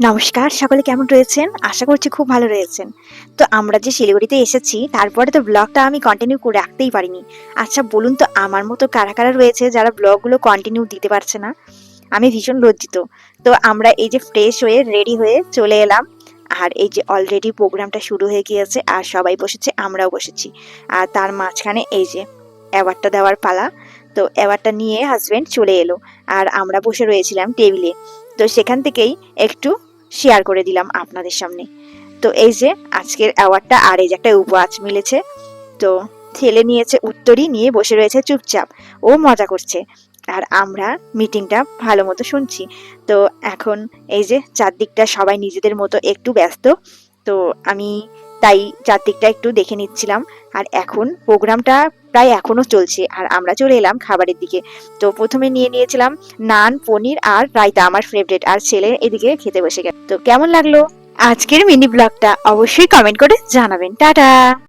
নমস্কার, সকলে কেমন রয়েছেন? আশা করছি খুব ভালো রয়েছেন। তো আমরা যে শিলিগুড়িতে এসেছি তারপরে তো ব্লগটা আমি কন্টিনিউ করে রাখতেই পারিনি। আচ্ছা বলুন তো, আমার মতো কারা কারা রয়েছে যারা ব্লগগুলো কন্টিনিউ দিতে পারছে না? আমি ভীষণ লজ্জিত। তো আমরা এই যে ফ্রেশ হয়ে রেডি হয়ে চলে এলাম। আর এই যে অলরেডি প্রোগ্রামটা শুরু হয়ে গিয়েছে, আর সবাই বসেছে, আমরাও বসেছি। আর তার মাঝখানে এই যে অ্যাওয়ার্ডটা দেওয়ার পালা। তো অ্যাওয়ার্ডটা নিয়ে হাজব্যান্ড চলে এলো আর আমরা বসে রয়েছিলাম টেবিলে তো সেখান থেকেই একটু শেয়ার করে দিলাম আপনাদের সামনে। তো এই যে আজকের অ্যাওয়ার্ডটা আর এই যে একটা উপহার মিলেছে। তো ছেলে নিয়েছে উত্তরই, নিয়ে বসে রয়েছে চুপচাপ। ও মজা করছে। আর আমরা মিটিংটা ভালো মতো শুনছি। তো এখন এই যে চারদিকটা সবাই নিজেদের মতো একটু ব্যস্ত। তো আমি তাই চারদিকটা একটু দেখে নিচ্ছিলাম। আর এখন প্রোগ্রামটা প্রায় এখনও চলছে। আর আমরা চলে এলাম খাবারের দিকে। তো প্রথমে নিয়ে নিয়েছিলাম নান, পনির আর রায়তা, আমার ফেভারিট আর ছেলে এদিকে খেতে বসে গেল। তো কেমন লাগল? আজকের মিনি ব্লগটা অবশ্যই কমেন্ট করে জানাবেন। টাটা!